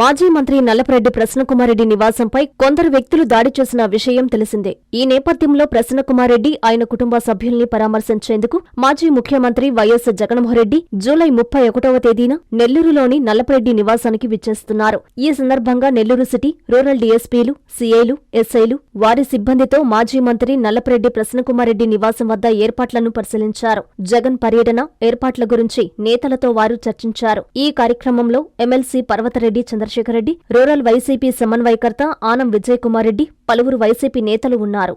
మాజీ మంత్రి నల్లపరెడ్డి ప్రసన్నకుమారెడ్డి నివాసంపై కొందరు వ్యక్తులు దాడి చేసిన విషయం తెలిసిందే. ఈ నేపథ్యంలో ప్రసన్నకుమారెడ్డి ఆయన కుటుంబ సభ్యుల్ని పరామర్శించేందుకు మాజీ ముఖ్యమంత్రి వైఎస్ జగన్మోహన్రెడ్డి జూలై ముప్పై ఒకటవ తేదీన నెల్లూరులోని నల్లపరెడ్డి నివాసానికి విచ్చేస్తున్నారు. ఈ సందర్భంగా నెల్లూరు సిటీ రూరల్ డీఎస్పీలు సీఐలు ఎస్ఐలు వారి సిబ్బందితో మాజీ మంత్రి నల్లపరెడ్డి ప్రసన్నకుమారెడ్డి నివాసం వద్ద ఏర్పాట్లను పరిశీలించారు. జగన్ పర్యటన ఏర్పాట్ల గురించి నేతలతో వారు చర్చించారు. ఈ కార్యక్రమంలో MLC Parvathareddy Chandrasekhar Reddy rural YCP సమన్వయకర్త ఆనం విజయ్ కుమార్ రెడ్డి పలువురు వైసీపీ నేతలు ఉన్నారు.